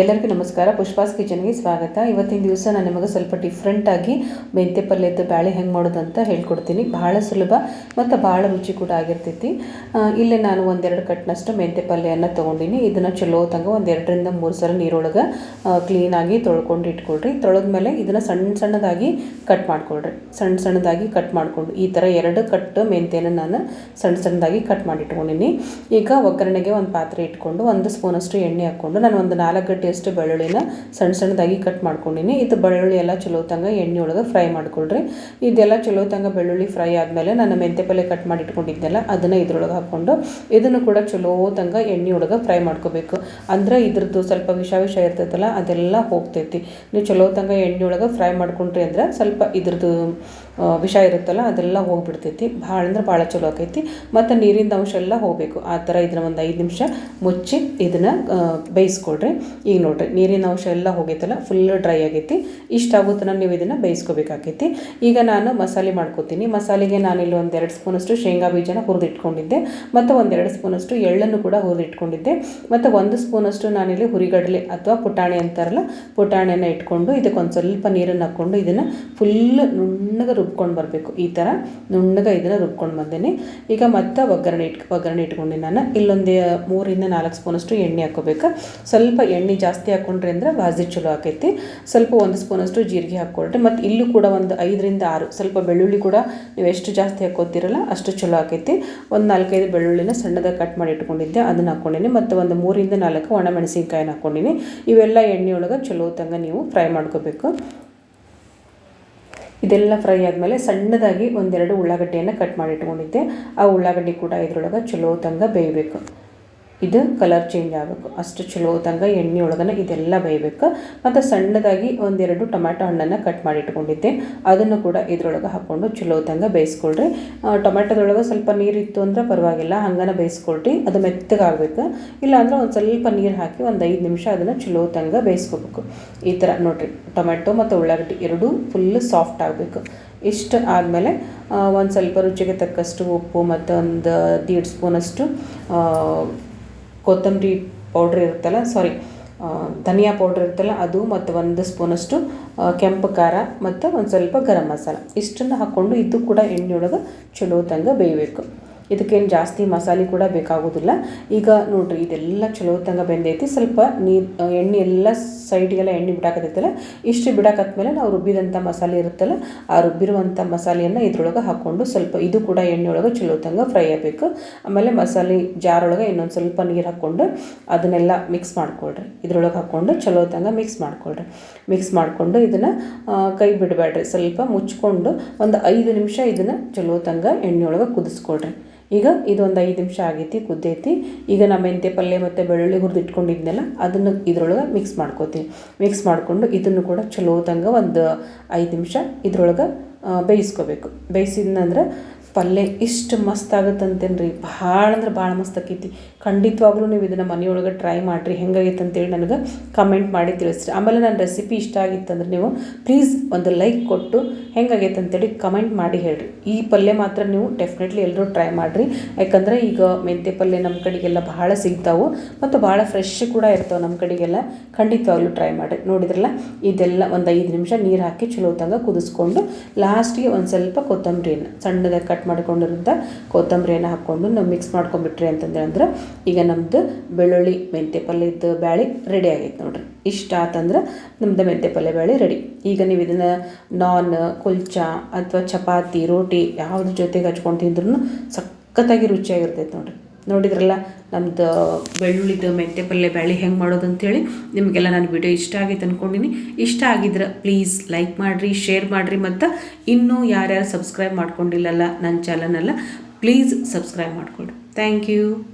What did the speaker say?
ಎಲ್ಲರಿಗೂ ನಮಸ್ಕಾರ. ಪುಷ್ಪಾಸ್ ಕಿಚನ್ಗೆ ಸ್ವಾಗತ. ಇವತ್ತಿನ ದಿವಸ ನಾನು ನಿಮಗೆ ಸ್ವಲ್ಪ ಡಿಫ್ರೆಂಟಾಗಿ ಮೆಂತೆ ಪಲ್ಯದ ಬ್ಯಾಳೆ ಹೆಂಗೆ ಮಾಡೋದು ಅಂತ ಹೇಳ್ಕೊಡ್ತೀನಿ. ಭಾಳ ಸುಲಭ ಮತ್ತು ಭಾಳ ರುಚಿ ಕೂಡ ಆಗಿರ್ತೈತಿ. ಇಲ್ಲೇ ನಾನು ಒಂದೆರಡು ಕಟ್ನಷ್ಟು ಮೆಂತೆ ಪಲ್ಯನ ತೊಗೊಂಡಿನಿ. ಇದನ್ನು ಚಲೋ ತಂಗ ಒಂದೆರಡರಿಂದ ಮೂರು ಸಲ ನೀರೊಳಗೆ ಕ್ಲೀನಾಗಿ ತೊಳ್ಕೊಂಡು ಇಟ್ಕೊಳ್ರಿ. ತೊಳೆದ್ಮೇಲೆ ಇದನ್ನು ಸಣ್ಣ ಸಣ್ಣದಾಗಿ ಕಟ್ ಮಾಡ್ಕೊಳ್ರಿ. ಸಣ್ಣ ಸಣ್ಣದಾಗಿ ಕಟ್ ಮಾಡಿಕೊಂಡು ಈ ಥರ ಎರಡು ಕಟ್ ಮೆಂತ್ಯನ ನಾನು ಸಣ್ಣ ಸಣ್ಣದಾಗಿ ಕಟ್ ಮಾಡಿ ಇಟ್ಕೊಂಡಿನಿ. ಈಗ ಒಗ್ಗರಣೆಗೆ ಒಂದು ಪಾತ್ರೆ ಇಟ್ಕೊಂಡು ಒಂದು ಸ್ಪೂನಷ್ಟು ಎಣ್ಣೆ ಹಾಕ್ಕೊಂಡು ನಾನು ಒಂದು ನಾಲ್ಕು ಗಂಟೆಯಷ್ಟು ಬೆಳ್ಳುಳ್ಳಿನ ಸಣ್ಣ ಸಣ್ಣದಾಗಿ ಕಟ್ ಮಾಡ್ಕೊಂಡಿನಿ. ಇದು ಬೆಳ್ಳುಳ್ಳಿ ಎಲ್ಲ ಚಲೋ ತಂಗ, ಎಣ್ಣೆ ಒಳಗೆ ಫ್ರೈ ಮಾಡ್ಕೊಳ್ರಿ. ಇದೆಲ್ಲ ಚಲೋ ತಂಗ ಬೆಳ್ಳುಳ್ಳಿ ಫ್ರೈ ಆದಮೇಲೆ ನಾನು ಮೆಂತೆ ಪಲ್ಯ ಕಟ್ ಮಾಡಿ ಇಟ್ಕೊಂಡಿದ್ದೆಲ್ಲ ಅದನ್ನು ಇದ್ರೊಳಗೆ ಹಾಕ್ಕೊಂಡು ಇದನ್ನು ಕೂಡ ಚಲೋ ತಂಗ, ಎಣ್ಣೆ ಒಳಗೆ ಫ್ರೈ ಮಾಡ್ಕೋಬೇಕು. ಅಂದ್ರೆ ಇದ್ರದ್ದು ಸ್ವಲ್ಪ ವಿಷ ವಿಷ ಇರ್ತೈತಲ್ಲ, ಅದೆಲ್ಲ ಹೋಗ್ತೈತಿ. ನೀವು ಚಲೋ ತಂಗ, ಎಣ್ಣೆ ಒಳಗೆ ಫ್ರೈ ಮಾಡ್ಕೊಂಡ್ರಿ ಅಂದ್ರೆ ಸ್ವಲ್ಪ ಇದ್ರದ್ದು ವಿಷ ಇರುತ್ತಲ್ಲ, ಅದೆಲ್ಲ ಹೋಗ್ಬಿಡ್ತೈತಿ. ಭಾಳ ಅಂದ್ರೆ ಭಾಳ ಚಲೋ ಆಕೈತಿ. ಮತ್ತು ನೀರಿನ ಅಂಶ ಎಲ್ಲ ಹೋಗಬೇಕು. ಆ ಥರ ಇದನ್ನ ಒಂದು ಐದು ನಿಮಿಷ ಮುಚ್ಚಿ ಇದನ್ನು ಬೇಯಿಸ್ಕೊಳ್ರಿ. ಈಗ ನೋಡಿರಿ, ನೀರಿನ ಅಂಶ ಎಲ್ಲ ಹೋಗೈತಲ್ಲ ಫುಲ್ ಡ್ರೈ ಆಗೈತಿ. ಇಷ್ಟ ಆಗೋ ತನಕ ನೀವು ಇದನ್ನು ಬೇಯಿಸ್ಕೋಬೇಕಾಕೈತಿ ಈಗ ನಾನು ಮಸಾಲೆ ಮಾಡ್ಕೋತೀನಿ. ಮಸಾಲೆಗೆ ನಾನಿಲ್ಲಿ ಒಂದೆರಡು ಸ್ಪೂನಷ್ಟು ಶೇಂಗಾ ಬೀಜನ ಹುರಿದಿಟ್ಕೊಂಡಿದ್ದೆ. ಮತ್ತು ಒಂದೆರಡು ಸ್ಪೂನಷ್ಟು ಎಳ್ಳನ್ನು ಕೂಡ ಹುರಿದಿಟ್ಕೊಂಡಿದ್ದೆ. ಮತ್ತು ಒಂದು ಸ್ಪೂನಷ್ಟು ನಾನಿಲ್ಲಿ ಹುರಿಗಡಲೆ ಅಥವಾ ಪುಟಾಣಿ ಅಂತಾರಲ್ಲ, ಪುಟಾಣಿಯನ್ನು ಇಟ್ಕೊಂಡು ಇದಕ್ಕೆ ಒಂದು ಸ್ವಲ್ಪ ನೀರನ್ನು ಹಾಕ್ಕೊಂಡು ಇದನ್ನು ಫುಲ್ ನುಣ್ಣಗೆ ರುಬ್ಕೊಂಡು ಬರಬೇಕು. ಈ ಥರ ನುಣ್ಣಗೆ ಇದನ್ನು ರುಬ್ಕೊಂಡು ಬಂದೇನೆ. ಈಗ ಮತ್ತೆ ಒಗ್ಗರಣೆ ಇಟ್ಕೊ ಒಗ್ಗರಣೆ ಇಟ್ಕೊಂಡು ನಾನು. ಇಲ್ಲೊಂದು ಮೂರಿಂದ ನಾಲ್ಕು ಸ್ಪೂನಷ್ಟು ಎಣ್ಣೆ ಹಾಕೋಬೇಕು ಸ್ವಲ್ಪ ಎಣ್ಣೆ ಜಾಸ್ತಿ ಹಾಕೊಂಡ್ರೆ ಅಂದರೆ ಬಾಜಿ ಚಲೋ ಆಕೈತಿ. ಸ್ವಲ್ಪ ಒಂದು ಸ್ಪೂನಷ್ಟು ಜೀರಿಗೆ ಹಾಕ್ಕೊಳ್ರಿ. ಮತ್ತು ಇಲ್ಲೂ ಕೂಡ ಒಂದು ಐದರಿಂದ ಆರು ಸ್ವಲ್ಪ ಬೆಳ್ಳುಳ್ಳಿ ಕೂಡ ನೀವು ಎಷ್ಟು ಜಾಸ್ತಿ ಹಾಕೋತಿರಲ್ಲ ಅಷ್ಟು ಚಲೋ ಆಕೈತಿ. ಒಂದು ನಾಲ್ಕೈದು ಬೆಳ್ಳುಳ್ಳಿನ ಸಣ್ಣದಾಗಿ ಕಟ್ ಮಾಡಿ ಇಟ್ಕೊಂಡಿದ್ದೆ, ಅದನ್ನು ಹಾಕ್ಕೊಂಡಿನಿ. ಮತ್ತು ಒಂದು ಮೂರಿಂದ ನಾಲ್ಕು ಒಣ ಮೆಣಸಿನ್ಕಾಯಿನ ಹಾಕ್ಕೊಂಡಿನಿ. ಇವೆಲ್ಲ ಎಣ್ಣೆಯೊಳಗೆ ಚಲೋ ತಂಗ ನೀವು ಫ್ರೈ ಮಾಡ್ಕೋಬೇಕು. ಇದೆಲ್ಲ ಫ್ರೈ ಆದಮೇಲೆ ಸಣ್ಣದಾಗಿ ಒಂದೆರಡು ಉಳ್ಳಾಗಡ್ಡೆಯನ್ನು ಕಟ್ ಮಾಡಿ ಇಟ್ಕೊಂಡಿದ್ದೆ. ಆ ಉಳ್ಳಾಗಡ್ಡಿ ಕೂಡ ಇದರೊಳಗೆ ಚಲೋ ತಂಗ ಬೇಯಬೇಕು. ಇದು ಕಲರ್ ಚೇಂಜ್ ಆಗಬೇಕು. ಅಷ್ಟು ಚಲೋ ತಂಗ ಎಣ್ಣೆ ಒಳಗನ ಇದೆಲ್ಲ ಬೇಯಬೇಕು. ಮತ್ತು ಸಣ್ಣದಾಗಿ ಒಂದೆರಡು ಟೊಮ್ಯಾಟೊ ಹಣ್ಣನ್ನು ಕಟ್ ಮಾಡಿ ಇಟ್ಕೊಂಡಿದ್ದೆ. ಅದನ್ನು ಕೂಡ ಇದ್ರೊಳಗೆ ಹಾಕ್ಕೊಂಡು ಚಲೋ ತಂಗ ಬೇಯಿಸ್ಕೊಳ್ರಿ. ಟೊಮ್ಯಾಟೊದೊಳಗೆ ಸ್ವಲ್ಪ ನೀರಿತ್ತು ಅಂದ್ರೆ ಪರವಾಗಿಲ್ಲ, ಹಂಗನ ಬೇಯಿಸ್ಕೊಳ್ರಿ. ಅದು ಮೆತ್ತಗಾಗಬೇಕು ಇಲ್ಲಾಂದ್ರೆ ಒಂದು ಸ್ವಲ್ಪ ನೀರು ಹಾಕಿ ಒಂದು ಐದು ನಿಮಿಷ ಅದನ್ನು ಚಲೋ ತಂಗ ಬೇಯಿಸ್ಕೋಬೇಕು. ಈ ಥರ ನೋಡಿರಿ ಟೊಮೆಟೊ ಮತ್ತು ಉಳ್ಳಾಗಡ್ಡಿ ಎರಡೂ ಫುಲ್ ಸಾಫ್ಟ್ ಆಗಬೇಕು. ಇಷ್ಟು ಆದಮೇಲೆ ಒಂದು ಸ್ವಲ್ಪ ರುಚಿಗೆ ತಕ್ಕಷ್ಟು ಉಪ್ಪು ಮತ್ತು ಒಂದು ದೀಡ್ ಸ್ಪೂನಷ್ಟು ಕೊತ್ತಂಬರಿ ಪೌಡ್ರ್ ಇರುತ್ತಲ್ಲ ಸಾರಿ ಧನಿಯಾ ಪೌಡ್ರ್ ಇರುತ್ತಲ್ಲ, ಅದು ಮತ್ತು ಒಂದು ಸ್ಪೂನಷ್ಟು ಕೆಂಪು ಖಾರ ಮತ್ತು ಒಂದು ಸ್ವಲ್ಪ ಗರಂ ಮಸಾಲ. ಇಷ್ಟನ್ನು ಹಾಕ್ಕೊಂಡು ಇದು ಕೂಡ ಎಣ್ಣೆಯೊಳಗೆ ಚಲೋ ತಂಗ ಬೇಯಬೇಕು. ಇದಕ್ಕೇನು ಜಾಸ್ತಿ ಮಸಾಲೆ ಕೂಡ ಬೇಕಾಗೋದಿಲ್ಲ. ಈಗ ನೋಡಿರಿ, ಇದೆಲ್ಲ ಚಲೋ ತಂಗ ಬೆಂದೈತಿ. ಸ್ವಲ್ಪ ನೀರು ಎಣ್ಣೆ ಎಲ್ಲ ಸೈಡ್ಗೆಲ್ಲ ಎಣ್ಣೆ ಬಿಡಾಕತ್ತೈತಲ್ಲ ಇಷ್ಟು ಬಿಡಾಕತ್ಮೇಲೆ ನಾವು ರುಬ್ಬಿದಂಥ ಮಸಾಲೆ ಇರುತ್ತಲ್ಲ, ಆ ರುಬ್ಬಿರುವಂಥ ಮಸಾಲೆಯನ್ನು ಇದ್ರೊಳಗೆ ಹಾಕ್ಕೊಂಡು ಸ್ವಲ್ಪ ಇದು ಕೂಡ ಎಣ್ಣೆ ಒಳಗೆ ಚಲೋ ತಂಗ ಫ್ರೈ ಆಗಬೇಕು. ಆಮೇಲೆ ಮಸಾಲೆ ಜಾರೊಳಗೆ ಇನ್ನೊಂದು ಸ್ವಲ್ಪ ನೀರು ಹಾಕ್ಕೊಂಡು ಅದನ್ನೆಲ್ಲ ಮಿಕ್ಸ್ ಮಾಡ್ಕೊಳ್ರಿ. ಇದ್ರೊಳಗೆ ಹಾಕ್ಕೊಂಡು ಚಲೋ ಮಿಕ್ಸ್ ಮಾಡ್ಕೊಳ್ರಿ. ಮಿಕ್ಸ್ ಮಾಡಿಕೊಂಡು ಇದನ್ನು ಕೈ ಬಿಡಬೇಡ್ರಿ. ಸ್ವಲ್ಪ ಮುಚ್ಕೊಂಡು ಒಂದು ಐದು ನಿಮಿಷ ಇದನ್ನು ಚಲೋ ತಂಗ ಎಣ್ಣೆ ಒಳಗೆ ಕುದಿಸ್ಕೊಳ್ರಿ. ಈಗ ಇದೊಂದು ಐದು ನಿಮಿಷ ಆಗೈತಿ, ಕುದ್ದೈತಿ. ಈಗ ನಾ ಮೆಂತ್ಯ ಪಲ್ಯ ಮತ್ತು ಬೆಳ್ಳುಳ್ಳಿ ಹುರಿದು ಇಟ್ಕೊಂಡಿದ್ನಲ್ಲ, ಅದನ್ನು ಇದ್ರೊಳಗೆ ಮಿಕ್ಸ್ ಮಾಡ್ಕೋತೀನಿ ಮಿಕ್ಸ್ ಮಾಡಿಕೊಂಡು ಇದನ್ನು ಕೂಡ ಚಲೋ ತಂಗ ಒಂದು ಐದು ನಿಮಿಷ ಇದ್ರೊಳಗೆ ಬೇಯಿಸ್ಕೋಬೇಕು. ಬೇಯಿಸಿದ್ನಂದ್ರೆ ಪಲ್ಯ ಇಷ್ಟು ಮಸ್ತ್ ಆಗುತ್ತಂತೇನು ರೀ ಭಾಳ ಅಂದ್ರೆ ಭಾಳ ಮಸ್ತ್ ಆಕೈತಿ. ಖಂಡಿತವಾಗ್ಲೂ ನೀವು ಇದನ್ನು ಮನೆಯೊಳಗೆ ಟ್ರೈ ಮಾಡಿರಿ. ಹೆಂಗಾಗೈತೆ ಅಂತೇಳಿ ನನಗೆ ಕಮೆಂಟ್ ಮಾಡಿ ತಿಳಿಸ್ರಿ. ಆಮೇಲೆ ನನ್ನ ರೆಸಿಪಿ ಇಷ್ಟ ಆಗಿತ್ತಂದ್ರೆ ನೀವು ಪ್ಲೀಸ್ ಒಂದು ಲೈಕ್ ಕೊಟ್ಟು ಹೆಂಗಾಗೈತೆ ಅಂತೇಳಿ ಕಮೆಂಟ್ ಮಾಡಿ ಹೇಳ್ರಿ. ಈ ಪಲ್ಯ ಮಾತ್ರ ನೀವು ಡೆಫಿನೆಟ್ಲಿ ಎಲ್ಲರೂ ಟ್ರೈ ಮಾಡಿರಿ. ಯಾಕಂದರೆ ಈಗ ಮೆಂತ್ಯ ಪಲ್ಯ ನಮ್ಮ ಕಡೆಗೆಲ್ಲ ಭಾಳ ಸಿಗ್ತಾವೆ ಮತ್ತು ಭಾಳ ಫ್ರೆಶ್ ಕೂಡ ಇರ್ತಾವೆ ನಮ್ಮ ಕಡೆಗೆಲ್ಲ. ಖಂಡಿತವಾಗ್ಲೂ ಟ್ರೈ ಮಾಡಿರಿ. ನೋಡಿದ್ರಲ್ಲ, ಇದೆಲ್ಲ ಒಂದು ಐದು ನಿಮಿಷ ನೀರು ಹಾಕಿ ಚಲೋ ತಂಗ ಕುದಿಸ್ಕೊಂಡು ಲಾಸ್ಟಿಗೆ ಒಂದು ಸ್ವಲ್ಪ ಕೊತ್ತಂಬರಿಯನ್ನು ಸಣ್ಣದಾಗಿ ಕಟ್ ಮಾಡ್ಕೊಂಡಿರೋಂಥ ಕೊತ್ತಂಬರಿಯನ್ನು ಹಾಕ್ಕೊಂಡು ನಾವು ಮಿಕ್ಸ್ ಮಾಡ್ಕೊಂಬಿಟ್ರಿ ಅಂತಂದ್ರೆ ಈಗ ನಮ್ಮದು ಬೆಳ್ಳುಳ್ಳಿ ಮೆಂತ್ಯ ಪಲ್ಯದ ಬ್ಯಾಳಿ ರೆಡಿ ಆಗೈತೆ ನೋಡ್ರಿ. ಇಷ್ಟ ಆತಂದ್ರೆ ನಮ್ಮದು ಮೆಂತ್ಯ ಪಲ್ಯ ಬ್ಯಾಳಿ ರೆಡಿ ಈಗ ನೀವು ಇದನ್ನು ನಾನ್, ಕುಲ್ಚಾ ಅಥವಾ ಚಪಾತಿ, ರೋಟಿ ಯಾವುದ್ರ ಜೊತೆಗೆ ಹಚ್ಕೊಂಡು ತಿಂದ್ರೂ ಸಖತ್ತಾಗಿ ರುಚಿಯಾಗಿರ್ತೈತೆ ನೋಡ್ರಿ. ನೋಡಿದ್ರಲ್ಲ ನಮ್ಮದು ಬೆಳ್ಳುಳ್ಳಿದು ಮೆಂತ್ಯ ಪಲ್ಯ ಬ್ಯಾಳಿ ಹೆಂಗೆ ಮಾಡೋದು ಅಂತೇಳಿ, ನಿಮಗೆಲ್ಲ ನಾನು ವಿಡಿಯೋ ಇಷ್ಟ ಆಗೈತೆ ಅಂದ್ಕೊಂಡಿನಿ ಇಷ್ಟ ಆಗಿದ್ರೆ ಪ್ಲೀಸ್ ಲೈಕ್ ಮಾಡಿರಿ ಶೇರ್ ಮಾಡಿರಿ ಮತ್ತು ಇನ್ನೂ ಯಾರ್ಯಾರು ಸಬ್ಸ್ಕ್ರೈಬ್ ಮಾಡ್ಕೊಂಡಿಲ್ಲಲ್ಲ ನನ್ನ ಚಾನಲಲ್ಲ ಪ್ಲೀಸ್ ಸಬ್ಸ್ಕ್ರೈಬ್ ಮಾಡಿಕೊಡಿ ಥ್ಯಾಂಕ್ ಯು